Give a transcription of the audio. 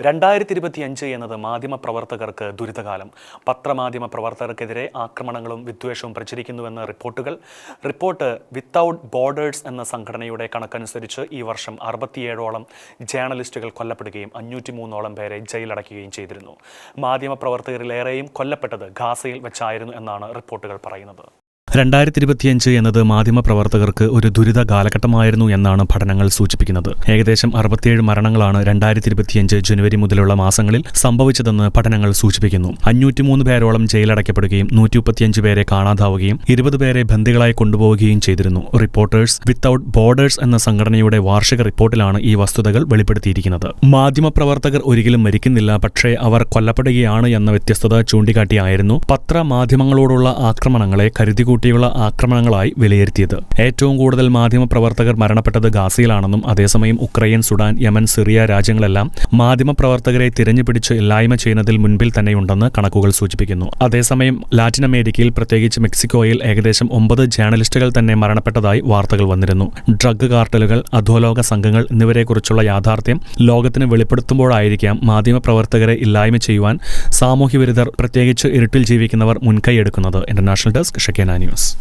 രണ്ടായിരത്തി ഇരുപത്തി അഞ്ച് എന്നത് മാധ്യമ പ്രവർത്തകർക്ക് ദുരിതകാലം. പത്രമാധ്യമ പ്രവർത്തകർക്കെതിരെ ആക്രമണങ്ങളും വിദ്വേഷവും പ്രചരിക്കുന്നുവെന്ന റിപ്പോർട്ടുകൾ. റിപ്പോർട്ട് വിത്തൌട്ട് ബോർഡേഴ്സ് എന്ന സംഘടനയുടെ കണക്കനുസരിച്ച് ഈ വർഷം അറുപത്തിയേഴോളം ജേണലിസ്റ്റുകൾ കൊല്ലപ്പെടുകയും അഞ്ഞൂറ്റി മൂന്നോളം പേരെ ജയിലടയ്ക്കുകയും ചെയ്തിരുന്നു. മാധ്യമ പ്രവർത്തകരിലേറെയും കൊല്ലപ്പെട്ടത് ഗാസയിൽ വെച്ചായിരുന്നു എന്നാണ് റിപ്പോർട്ടുകൾ പറയുന്നത്. രണ്ടായിരത്തി ഇരുപത്തിയഞ്ച് എന്നത് മാധ്യമപ്രവർത്തകർക്ക് ഒരു ദുരിത കാലഘട്ടമായിരുന്നു എന്നാണ് പഠനങ്ങൾ സൂചിപ്പിക്കുന്നത്. ഏകദേശം അറുപത്തിയേഴ് മരണങ്ങളാണ് രണ്ടായിരത്തി ഇരുപത്തിയഞ്ച് ജനുവരി മുതലുള്ള മാസങ്ങളിൽ സംഭവിച്ചതെന്ന് പഠനങ്ങൾ സൂചിപ്പിക്കുന്നു. അഞ്ഞൂറ്റിമൂന്ന് പേരോളം ജയിലടയ്ക്കപ്പെടുകയും നൂറ്റിമുപ്പത്തിയഞ്ച് പേരെ കാണാതാവുകയും ഇരുപത് പേരെ ബന്ദികളായി കൊണ്ടുപോവുകയും ചെയ്തിരുന്നു. റിപ്പോർട്ടേഴ്സ് വിത്തൌട്ട് ബോർഡേഴ്സ് എന്ന സംഘടനയുടെ വാർഷിക റിപ്പോർട്ടിലാണ് ഈ വസ്തുതകൾ വെളിപ്പെടുത്തിയിരിക്കുന്നത്. മാധ്യമപ്രവർത്തകർ ഒരിക്കലും മരിക്കുന്നില്ല പക്ഷേ അവർ കൊല്ലപ്പെടുകയാണ് എന്ന വ്യത്യസ്തത ചൂണ്ടിക്കാട്ടിയായിരുന്നു. പത്രമാധ്യമങ്ങളോടുള്ള ആക്രമണങ്ങളെ കരുതികൂട്ടിയുള്ള ആക്രമണങ്ങളായി വിലയിരുത്തിയത്. ഏറ്റവും കൂടുതൽ മാധ്യമപ്രവർത്തകർ മരണപ്പെട്ടത് ഗാസയിലാണെന്നും അതേസമയം ഉക്രൈൻ സുഡാൻ യമൻ സിറിയ രാജ്യങ്ങളെല്ലാം മാധ്യമപ്രവർത്തകരെ തിരഞ്ഞുപിടിച്ച് ഇല്ലായ്മ ചെയ്യുന്നതിൽ മുൻപിൽ തന്നെയുണ്ടെന്ന് കണക്കുകൾ സൂചിപ്പിക്കുന്നു. അതേസമയം ലാറ്റിൻ അമേരിക്കയിൽ പ്രത്യേകിച്ച് മെക്സിക്കോയിൽ ഏകദേശം ഒമ്പത് ജേർണലിസ്റ്റുകൾ തന്നെ മരണപ്പെട്ടതായി വാർത്തകൾ വന്നിരുന്നു. ഡ്രഗ് കാർട്ടലുകൾ അധോലോക സംഘങ്ങൾ എന്നിവരെക്കുറിച്ചുള്ള യാഥാർത്ഥ്യം ലോകത്തിന് വെളിപ്പെടുത്തുമ്പോഴായിരിക്കാം മാധ്യമപ്രവർത്തകരെ ഇല്ലായ്മ ചെയ്യുവാൻ സാമൂഹ്യവിരുദ്ധർ പ്രത്യേകിച്ച് ഇരുട്ടിൽ ജീവിക്കുന്നവർ മുൻകൈയെടുക്കുന്നത്. ഇന്റർനാഷണൽ ഡെസ്ക് ഷക്കേന geldiniz.